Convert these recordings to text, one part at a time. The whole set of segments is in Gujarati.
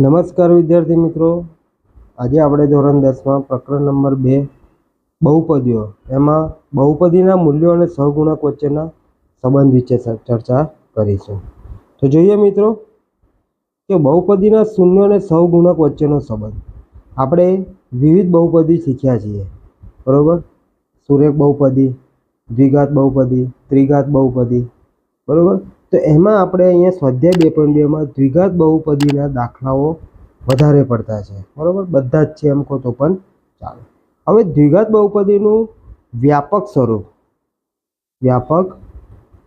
નમસ્કાર વિદ્યાર્થી મિત્રો. આજે આપણે ધોરણ દસમાં પ્રકરણ નંબર બે, બહુપદીઓ. એમાં બહુપદીના મૂલ્યો અને સહગુણક વચ્ચેના સંબંધ વિશે ચર્ચા કરીશું. તો જોઈએ મિત્રો કે બહુપદીના શૂન્ય અને સહગુણક વચ્ચેનો સંબંધ. આપણે વિવિધ બહુપદી શીખ્યા છીએ. બરાબર? સુરેખ બહુપદી, દ્વિઘાત બહુપદી, ત્રિઘાત બહુપદી. બરોબર? તો એમાં આપણે અહીંયા સ્વાધ્યાય બે પોઈન્ટ બેમાં દ્વિઘાત બહુપદીના દાખલાઓ વધારે પડતા છે. બરાબર? બધા જ છે એમ કહો તો પણ ચાલો. હવે દ્વિઘાત બહુપદીનું વ્યાપક સ્વરૂપ. વ્યાપક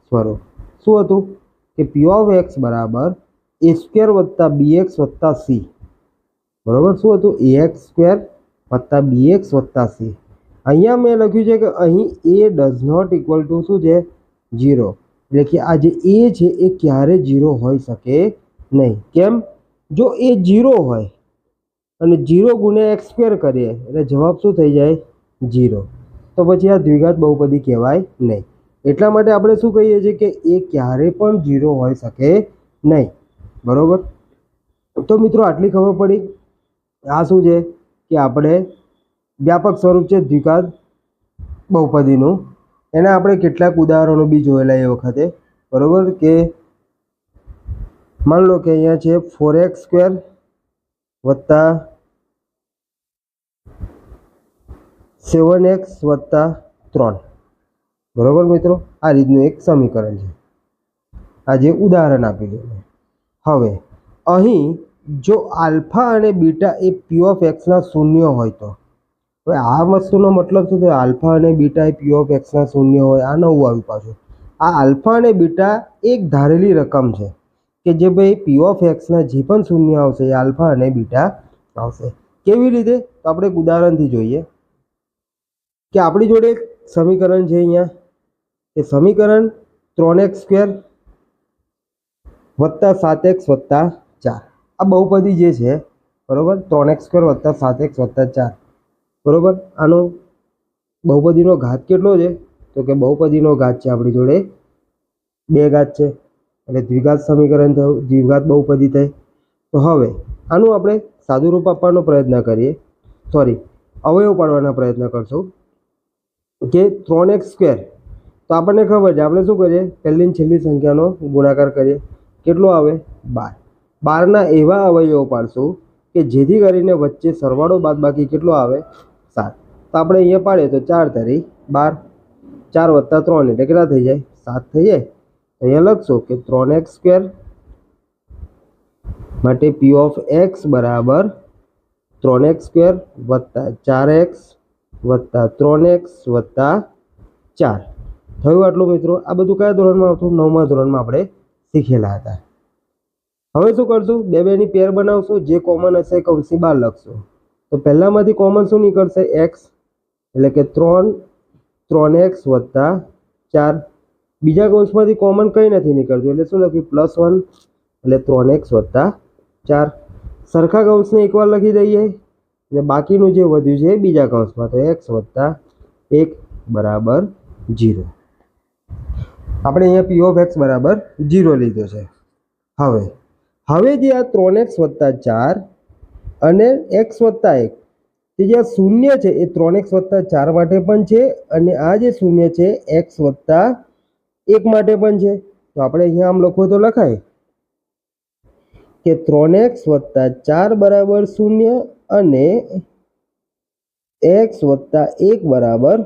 સ્વરૂપ. શું હતું? કે પી ઓફ એક્સ બરાબર એ સ્ક્વેર વત્તા બી એક્સ વત્તા સી બરાબર? શું હતું? એ એક્સ સ્ક્વેર વત્તા બી એક્સ વત્તા સી અહીંયા મેં લખ્યું છે કે અહીં એ ડઝ નોટ ઇક્વલ ટુ શું છે? જીરો એટલે કે આ જે એ છે, એ ક્યારે જીરો હોઈ શકે નહીં. કેમ? જો એ જીરો હોય અને જીરો ગુણ્યા એક્સ સ્ક્વેર કરીએ, એટલે જવાબ શું થઈ જાય? જીરો તો પછી આ દ્વિઘાત બહુપદી કહેવાય નહીં. એટલા માટે આપણે શું કહીએ છીએ કે એ ક્યારે પણ જીરો હોઈ શકે નહીં. બરાબર? તો મિત્રો આટલી ખબર પડી. આ શું છે? કે આપણે વ્યાપક સ્વરૂપ છે દ્વિઘાત બહુપદીનું. એના આપણે કેટલાક ઉદાહરણો બી જોયેલા એ વખતે, બરાબર? કે માન લો કે અહીંયા છે ફોર એક્સ સ્ક્વેર વત્તા સેવન એક્સ વત્તા ત્રણ. બરાબર મિત્રો? આ રીતનું એક સમીકરણ છે. આ જે ઉદાહરણ આપેલું હવે, અહીં જો આલ્ફા અને બીટા એ પી ઓફ એક્સના શૂન્ય હોય તો હવે આ વસ્તુનો મતલબ શું થયો આલ્ફા અને બીટા એ પી ઓફ એક્સના શૂન્ય હોય, આ નવું આવ્યું પાછું. આ આલ્ફા અને બીટા એક ધારેલી રકમ છે કે જે ભાઈ પી ઓફ એક્સના જે પણ શૂન્ય આવશે એ આલ્ફા અને બીટા આવશે. કેવી રીતે? તો આપણે એક ઉદાહરણથી જોઈએ. કે આપણી જોડે એક સમીકરણ છે અહીંયા. એ સમીકરણ ત્રણ એક્સ સ્ક્વેર વત્તા સાત એક્સ વત્તા ચાર. આ બહુપદી જે છે, બરાબર? ત્રણ એક્સ સ્ક્વેર વત્તા સાત એક્સ વત્તા ચાર. બરોબર? આનો બહુપદીનો ઘાત કેટલો છે? તો કે બહુપદીનો ઘાત છે આપણી જોડે. બે ઘાત છે. એટલે દ્વિઘાત સમીકરણ થયું. દ્વિઘાત બહુપદી થઈ. તો હવે આનું આપણે સાદું રૂપ આપવાનો પ્રયત્ન કરીએ. સોરી અવયવ પાડવાનો પ્રયત્ન કરશું. કે ત્રણ એક્સ સ્ક્વેર. તો આપણને ખબર છે. આપણે શું કરીએ? પહેલી છેલ્લી સંખ્યાનો ગુણાકાર કરીએ. કેટલો આવે? બાર. બારના એવા અવયવો પાડશું કે જેથી કરીને વચ્ચે સરવાળો બાદબાકી કેટલો આવે? સાત. તો આપણે અહીંયા પાડીએ તો ચાર તારી બાર, ચાર વત્તા ત્રણ એટલે કેટલા થઈ જાય? સાત થઈ જાય. અહીંયા લખશો કે ત્રણ એક્સ સ્ક્વેર માટે પી ઓફ એક્સ બરાબર ત્રણ એક્સ સ્ક્વેર વત્તા ચાર એક્સ વત્તા ત્રણ એક્સ વત્તા ચાર. થયું આટલું મિત્રો? આ બધું કયા ધોરણમાં આવતું નવમા ધોરણમાં આપણે શીખેલા હતા. હવે શું કરશું? બે બેની પેર બનાવશું. જે કોમન હશે કૌંસી બાર લખશું. તો પહેલામાંથી કોમન શું નીકળશે? એક્સ એટલે કે ત્રણ ત્રણ એક્સ વત્તા ચાર. બીજા કૌંસમાંથી કોમન કંઈ નથી નીકળતું, એટલે શું લખ્યું? પ્લસ વન એટલે ત્રણ એક્સ વત્તા ચાર. સરખા કૌંસને એકવાર લખી દઈએ. અને બાકીનું જે વધ્યું છે એ બીજા કૌંસમાં. તો એક્સ વત્તા એક બરાબર જીરો આપણે અહીંયા પી ઓફ એક્સ બરાબર જીરો લીધો છે. હવે હવે જે આ ત્રણ એક્સ વત્તા ચાર અને એક્સ વત્તા એક. તે જે આ શૂન્ય છે, એ ત્રણ એક્સ વત્તા ચાર માટે પણ છે અને આ જે શૂન્ય છે એક્સ વત્તા એક માટે પણ છે. તો આપણે અહીંયા આમ લખો તો લખાય. કે ત્રણ એક્સ વત્તા ચાર બરાબર શૂન્ય અને એક્સ વત્તા એક બરાબર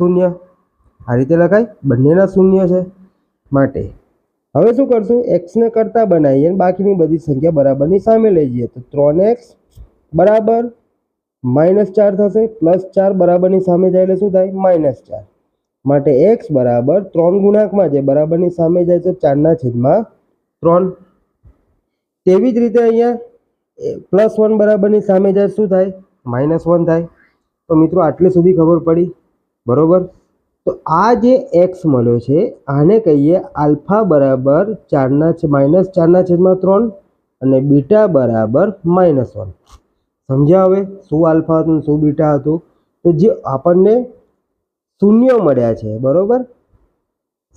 શૂન્ય. આ રીતે લખાય. બંનેના શૂન્ય છે માટે. હવે શું કરશું? એક્સને કરતાં બનાવીએ બાકીની બધી સંખ્યા બરાબરની સામે લઈ જઈએ. તો ત્રણ એક્સ બરાબર? માઇનસ ચાર થશે, પ્લસ ચાર બરાબરની સામે જાય એટલે શું થાય? માઇનસ ચાર. માટે એક્સ બરાબર ત્રણ ગુણાંકમાં છે બરાબરની સામે જાય તો ચારના છેદમાં ત્રણ. તેવી જ રીતે અહીંયા પ્લસ વન બરાબરની સામે જાય શું થાય? માઇનસ વન થાય. તો મિત્રો આટલે સુધી ખબર પડી. બરાબર? તો આ જે એક્સ મળ્યો છે, આને કહીએ આલ્ફા બરાબર ચારના માઇનસ ચારના છેદમાં ત્રણ અને બીટા બરાબર માઇનસ વન. સમજ્યા હવે શું આલ્ફા હતું શું બીટા હતું? તો જે આપણને શૂન્ય મળ્યા છે, બરાબર?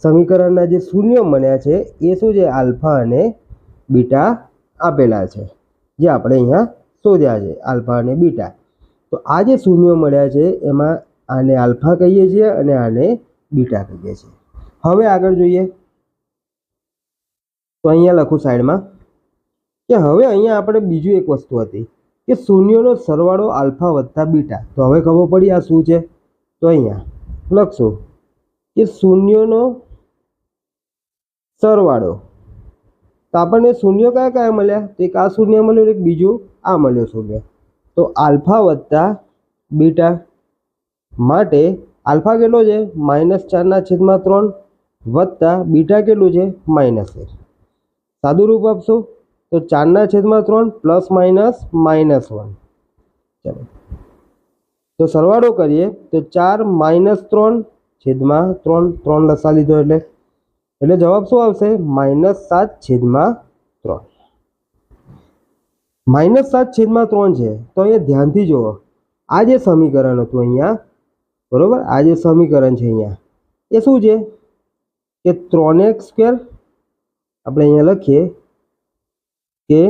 સમીકરણના જે શૂન્ય મળ્યા છે, એ શું છે? આલ્ફા અને બીટા આપેલા છે, જે આપણે અહીંયા શોધ્યા છે, આલ્ફા અને બીટા. તો આ જે શૂન્યો મળ્યા છે, એમાં આને આલ્ફા કહીએ છીએ અને આને બીટા કહીએ છીએ. હવે આગળ જોઈએ. તો અહીંયા લખું સાઈડમાં કે હવે અહીંયા આપણે બીજું એક વસ્તુ હતી. કે શૂન્યોનો સરવાળો આલ્ફા વત્તા બીટા. તો હવે ખબર પડી આ શું છે? તો અહીંયા લખશું કે શૂન્યોનો સરવાળો. તો આપણને શૂન્ય કયા કયા મળ્યા? તો એક આ શૂન્ય મળ્યું, એક બીજું આ મળ્યો શૂન્ય. તો આલ્ફા વત્તા બીટા માટે આલ્ફા કેટલો છે? માઇનસ ચારના છેદમાં ત્રણ વત્તા બીટા કેટલું છે? માઇનસ એક. સાદું રૂપ આપશો? તો ચારના છેદમાં ત્રણ પ્લસ માઇનસ માઇનસ વન ચાલો તો સરવાળો કરીએ તો ચાર માઇનસ ત્રણ છેદમાં ત્રણ ત્રણ લસા લીધો એટલે એટલે જવાબ શું આવશે માઇનસ સાત છેદમાં ત્રણ માઇનસ સાત છેદમાં ત્રણ છે તો અહીંયા ધ્યાનથી જુઓ આ જે સમીકરણ હતું અહીંયા બરોબર આ જે સમીકરણ છે અહીંયા એ શું છે કે ત્રણ એક્સ સ્ક્વેર આપણે અહીંયા લખીએ કે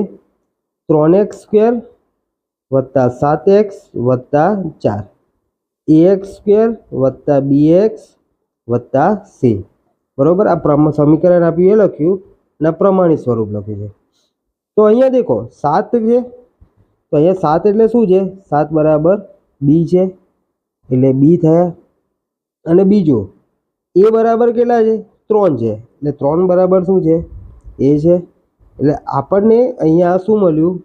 ત્રણ એક્સ સ્ક્વેર વત્તા સાત એક્સ વત્તા ચાર. એ એક્સ સ્ક્વેર વત્તા બી એક્સ વત્તા સી. બરાબર? આ પ્રમાણ સમીકરણ આપ્યું, એ લખ્યું અને પ્રમાણિત સ્વરૂપ લખ્યું છે. તો અહીંયા દેખો, સાત છે. તો અહીંયા સાત એટલે શું છે? સાત બરાબર બી છે. એટલે બી થયા. અને બીજું, એ બરાબર કેટલા છે? ત્રણ છે. એટલે ત્રણ બરાબર શું છે? એ છે. એટલે આપણને અહીંયા શું મળ્યું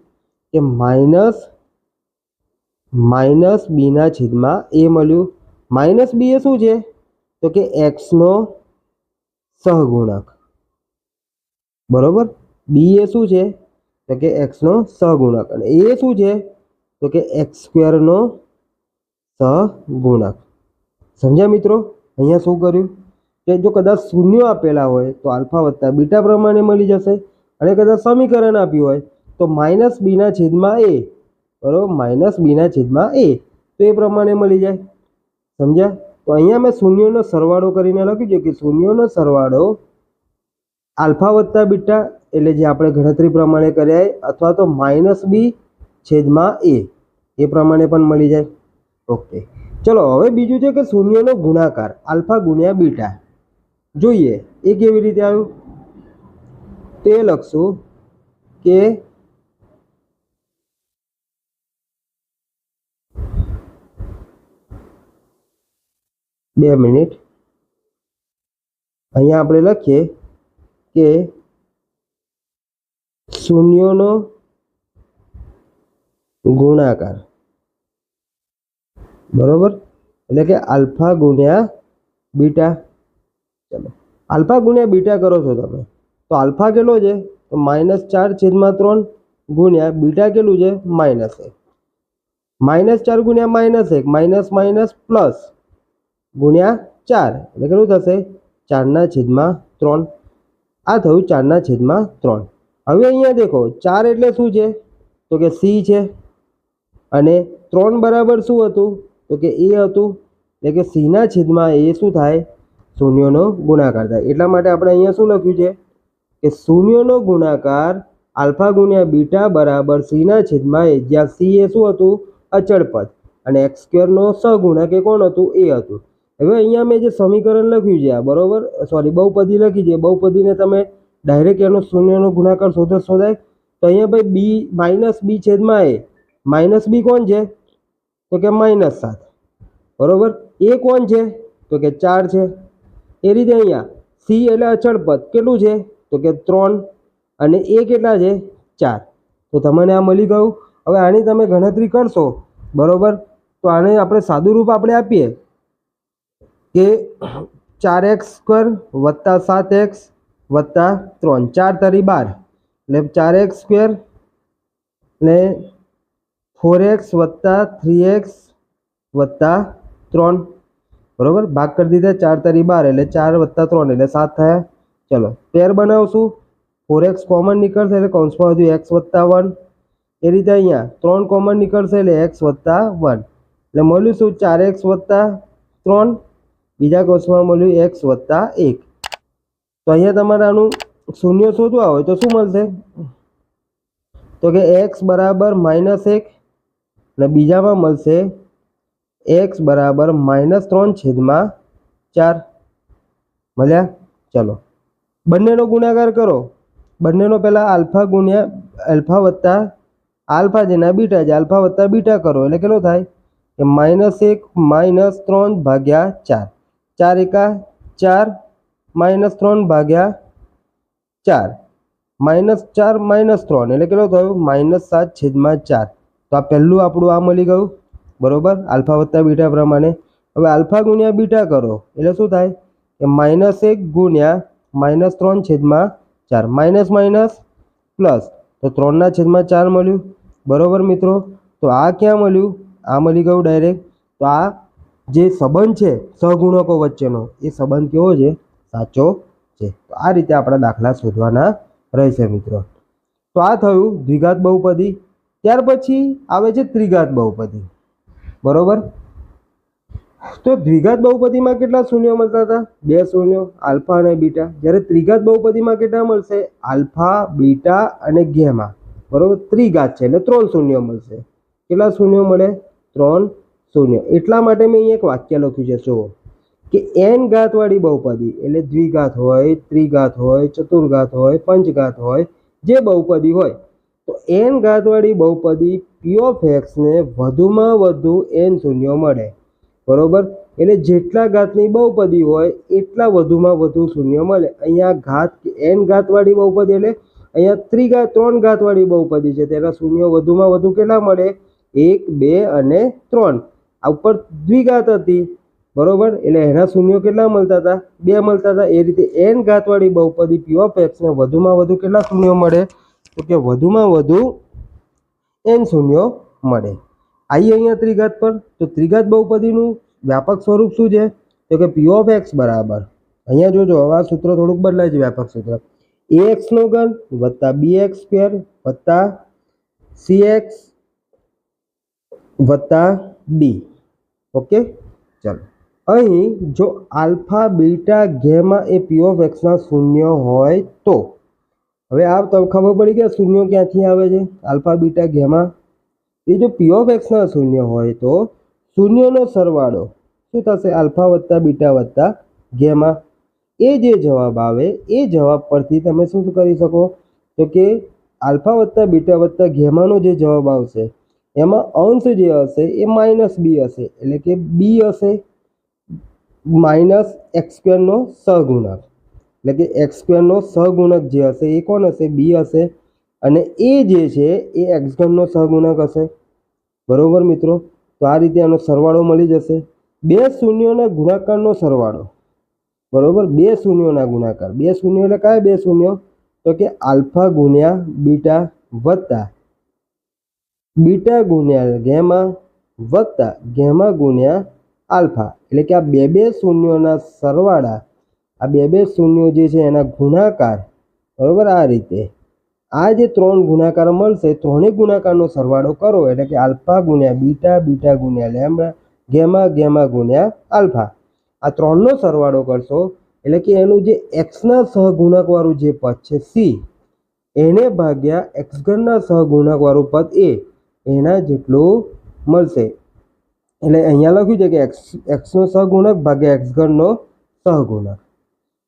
કે માઇનસ માઇનસ બીના છેદમાં એ મળ્યું. માઇનસ બી એ શું છે? તો કે એક્સનો સહગુણક. બરોબર? બી એ શું છે? તો કે એક્સનો સહગુણક. અને એ શું છે? તો કે એક્સ સ્ક્વેરનો સહગુણક. સમજ્યા મિત્રો? અહીંયા શું કર્યું? કે જો કદાચ શૂન્યો આપેલા હોય તો આલ્ફા વત્તા બીટા પ્રમાણે મળી જશે. અને કદાચ સમીકરણ આપ્યું હોય, તો માઇનસ બીના છેદમાં એ, બરાબર? માઇનસ બીના છેદમાં એ, તો એ પ્રમાણે મળી જાય. સમજ્યા? તો અહીંયા મેં શૂન્યોનો સરવાળો કરીને લખ્યું છે કે શૂન્યોનો સરવાળો આલ્ફા વત્તા બીટા, એટલે જે આપણે ગણતરી પ્રમાણે કર્યા અથવા તો માઇનસ બી છેદમાં એ એ પ્રમાણે પણ મળી જાય. ઓકે. ચલો, હવે બીજું છે કે શૂન્યનો ગુણાકાર, આલ્ફા ગુણ્યા બીટા. જોઈએ, એ કેવી રીતે આવ્યું? તે લખશું કે બે મિનિટ. અહીંયા આપણે લખીએ કે શૂન્યોનો ગુણાકાર. બરોબર? એટલે કે આલ્ફા ગુણ્યા બીટા. ચલો. આલ્ફા ગુણ્યા બીટા કરો છો તમે. તો આલ્ફા કેટલો છે? તો માઇનસ ચાર છેદમાં ત્રણ ગુણ્યા બીટા કેટલું છે? માઇનસ એક. માઇનસ ચાર ગુણ્યા માઇનસ એક, માઇનસ માઇનસ પ્લસ ગુણ્યા ચાર. એટલે કેટલું થશે? ચારના છેદમાં ત્રણ. આ થયું ચારના છેદમાં ત્રણ. હવે અહીંયા દેખો, ચાર એટલે શું છે? તો કે સી છે. અને ત્રણ બરાબર શું હતું? તો કે એ હતું. એટલે કે સીના છેદમાં એ શું થાય? શૂન્યનો ગુણાકાર થાય. એટલા માટે આપણે અહીંયા શું લખ્યું છે? કે શૂન્યનો ગુણાકાર આલ્ફા ગુણ્યા બીટા બરાબર સીના છેદમાં એ. જ્યાં સી એ શું હતું? અચળ પદ. અને એક્સ સ્ક્વેરનો સહગુણક એ કોણ હતું? એ હતું. હવે અહીંયા મેં જે સમીકરણ લખ્યું છે આ, બરાબર? સોરી, બહુપદી લખી છે. બહુપદીને તમે ડાયરેક્ટ એનો શૂન્યનો ગુણાકાર શોધો શોધાય. તો અહીંયા ભાઈ બી માઇનસ બી છેદમાં એ. માઇનસ બી કોણ છે? તો કે માઇનસ સાત. બરાબર? એ કોણ છે? તો કે ચાર છે. એ રીતે અહીંયા સી એટલે અચળ પદ કેટલું છે? તો કે ત્રણ અને એ કેટલા છે? ચાર. તો તમને આ મળી ગયું. હવે આની તમે ગણતરી કરશો, બરાબર? તો આને આપણે સાદું રૂપ આપણે આપીએ કે ચાર એક્સ સ્ક્વેર વત્તા સાત એક્સ વત્તા ત્રણ. ચાર તરી બાર. એટલે ચાર એક્સ સ્ક્વેર ને ફોર એક્સ વત્તા થ્રી એક્સ વત્તા ત્રણ. બરાબર? ભાગ કરી દીધા ચાર તરી બાર, એટલે ચાર વત્તા ત્રણ, એટલે સાત થયા ચલો પેર બનાવશું ફોર એક્સ કોમન નીકળશે એટલે કૌંસમાં વધ્યું એક્સ વત્તા વન એ રીતે અહીંયા ત્રણ કોમન નીકળશે એટલે એક્સ વત્તા વન એટલે મળ્યું શું ચાર એક્સ વત્તા ત્રણ બીજા કૌંસમાં મળ્યું એક્સ વત્તા એક તો અહીંયા તમારે આનું શૂન્ય શોધવા હોય તો શું મળશે તો કે એક્સ બરાબર માઇનસ એક અને બીજામાં મળશે એક્સ બરાબર માઇનસ ત્રણ છેદમાં ચાર મળ્યા ચલો બંનેનો ગુણાકાર કરો. બંનેનો પહેલાં આલ્ફા ગુણ્યા આલ્ફા વત્તા આલ્ફા જેના બીટા છે આલ્ફા વત્તા બીટા કરો, એટલે કેટલો થાય? કે માઇનસ એક માઇનસ ત્રણ ભાગ્યા ચાર. ચાર એકા ચાર માઇનસ ત્રણ ભાગ્યા ચાર. માઇનસ ચાર માઇનસ ત્રણ, એટલે કેટલો થયો? માઇનસ સાત છેદમાં ચાર. તો આ પહેલું આપણું આ મળી ગયું. બરોબર? આલ્ફા વત્તા બીટા પ્રમાણે. હવે આલ્ફા ગુણ્યા બીટા કરો, એટલે શું થાય? કે માઇનસ એક ગુણ્યા માઇનસ ત્રણ છેદમાં ચાર. Minus minus plus. તો ત્રણના છેદમાં ચાર મળ્યું. બરોબર મિત્રો? તો આ ક્યાં મળ્યું? આ મળી ગયું ડાયરેક્ટ તો આ જે સંબંધ છે, સહગુણકો વચ્ચેનો, એ સંબંધ કેવો છે? સાચો છે. તો આ રીતે આપણા દાખલા શોધવાના રહેશે મિત્રો. તો આ થયું દ્વિઘાત બહુપદી. ત્યાર પછી આવે છે ત્રિઘાત બહુપદી. બરોબર? તો દ્વિઘાત બહુપદીમાં કેટલા શૂન્યો મળતા હતા? બે શૂન્યો, આલ્ફા અને બીટા. જ્યારે ત્રિઘાત બહુપદીમાં કેટલા મળશે? આલ્ફા, બીટા અને ગેમા. બરોબર? ત્રિઘાત છે એટલે ત્રણ શૂન્યો મળશે. કેટલા શૂન્યો મળે? ત્રણ શૂન્ય. એટલા માટે મેં અહીંયા એક વાક્ય લખ્યું છે, જુઓ. કે એન ઘાતવાળી બહુપદી એટલે દ્વિઘાત હોય, ત્રિઘાત હોય, ચતુર્ઘાત હોય, પંચઘાત હોય, જે બહુપદી હોય. તો એન ઘાતવાળી બહુપદી પી ઓફ એક્સને વધુમાં વધુ એન શૂન્યો મળે. બરોબર? એટલે જેટલા ઘાતની બહુપદી હોય, એટલા વધુમાં વધુ શૂન્ય મળે. અહીંયા ઘાત એન ઘાતવાળી બહુપદી એટલે અહીંયા ત્રિઘાત ત્રણ ઘાતવાળી બહુપદી છે. તેના શૂન્યો વધુમાં વધુ કેટલા મળે? એક, બે અને ત્રણ. આ ઉપર દ્વિઘાત હતી. બરોબર? એટલે એના શૂન્યો કેટલા મળતા હતા? બે મળતા હતા. એ રીતે એન ઘાતવાળી બહુપદી પી ઓફ એક્સને વધુમાં વધુ કેટલા શૂન્યો મળે? તો કે વધુમાં વધુ એન શૂન્યો મળે. આવીએ અહીંયા ત્રિઘાત પર? તો ત્રિઘાત બહુપદીનું વ્યાપક સ્વરૂપ શું છે? તો કે પી ઓફ એક્સ બરાબર. અહીંયા જોજો, હવે આ સૂત્ર થોડુંક બદલાય છે વ્યાપક સૂત્ર. એ એક્સનો ઘન વત્તા બી એક્સ સ્ક્વેર વત્તા સી એક્સ વત્તા ડી ઓકે ચાલો. અહીં જો આલ્ફા બીટા ગેમા એ પી ઓફ એક્સના શૂન્ય હોય તો. હવે આ તો ખબર પડી કે શૂન્ય ક્યાંથી આવે છે? આલ્ફા બીટા ગેમા એ જો પી ઓફ એક્સના શૂન્ય હોય તો શૂન્યનો સરવાળો શું થશે? આલ્ફા વત્તા બીટા વત્તા ગેમા. એ જે જવાબ આવે, એ જવાબ પરથી તમે શું કરી શકો? તો કે આલ્ફા વત્તા બીટા વત્તા ગેમાનો જે જવાબ આવશે, એમાં અંશ જે હશે એ માઇનસ બી હશે, એટલે કે બી હશે. માઇનસ એક્સ સ્ક્વેરનો સહગુણક, એટલે કે એક્સ સ્ક્વેરનો સહગુણક જે હશે એ કોણ હશે? બી હશે. અને એ જે છે, એ એક્સ ઘનનો સહગુણક હશે. બરાબર મિત્રો? તો આ રીતે આનો સરવાળો મળી જશે. બે શૂન્યોના ગુણાકારનો સરવાળો. બરાબર? બે શૂન્યોના ગુણાકાર. બે શૂન્યો એટલે કયા બે શૂન્યો? તો કે આલ્ફા ગુણ્યા બીટા વત્તા. બીટા ગુણ્યા ગેમા વત્તા. ગેમા ગુણ્યા આલ્ફા. એટલે કે આ બે બે શૂન્યોના સરવાળા, આ બે બે શૂન્યો જે છે એના ગુણાકાર. બરાબર? આ રીતે. આ જે ત્રણ ગુણાકાર મળશે, ત્રણેય ગુણાકારનો સરવાળો કરો, એટલે કે આલ્ફા ગુણ્યા બીટા બીટા ગુણ્યા લેમડા ગેમા ગેમા ગુણ્યા આલ્ફા. આ ત્રણનો સરવાળો કરશો, એટલે કે એનું જે એક્સના સહગુણકવાળું જે પદ છે સી, એને ભાગ્યા એક્સ ઘનના સહગુણકવાળું પદ એ, એના જેટલું મળશે. એટલે અહીંયા લખ્યું છે કે એક્સ, એક્સનો સહગુણક ભાગ્યા એક્સ ઘનનો સહગુણક.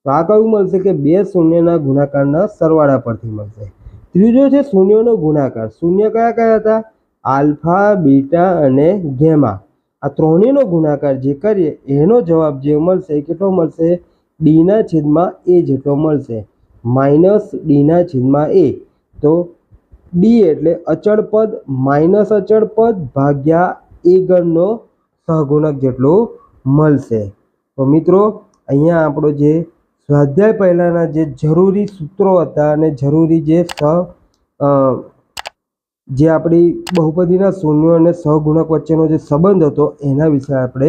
તો આ કયું મળશે કે બે શૂન્યના ગુણાકારના સરવાળા પરથી મળશે. ત્રીજો છે શૂન્યનો ગુણાકાર. શૂન્ય કયા કયા હતા? આલ્ફા, બીટા અને ગેમા. આ ત્રણેયનો ગુણાકાર જે કરીએ, એનો જવાબ જે મળશે કેટલો મળશે? ડીના છેદમાં એ જેટલો મળશે. માઇનસ ડીના છેદમાં એ. તો ડી એટલે અચળ પદ માઇનસ અચળ પદ ભાગ્યા એ ગણનો સહગુણક જેટલું મળશે. તો મિત્રો, અહીંયા આપણો જે સ્વાધ્યાય પહેલાંના જે જરૂરી સૂત્રો હતા અને જરૂરી જે સ જે આપણી બહુપદીના શૂન્યો અને સહગુણક વચ્ચેનો જે સંબંધ હતો એના વિશે આપણે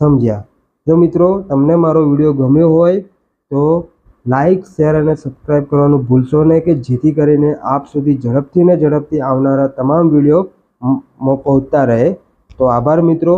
સમજ્યા. જો મિત્રો તમને મારો વીડિયો ગમ્યો હોય તો લાઈક, શેર અને સબસ્ક્રાઈબ કરવાનું ભૂલશો નહીં કે જેથી કરીને આપ સુધી ઝડપથી ને ઝડપથી આવનારા તમામ વીડિયો પહોંચતા રહે. તો આભાર મિત્રો.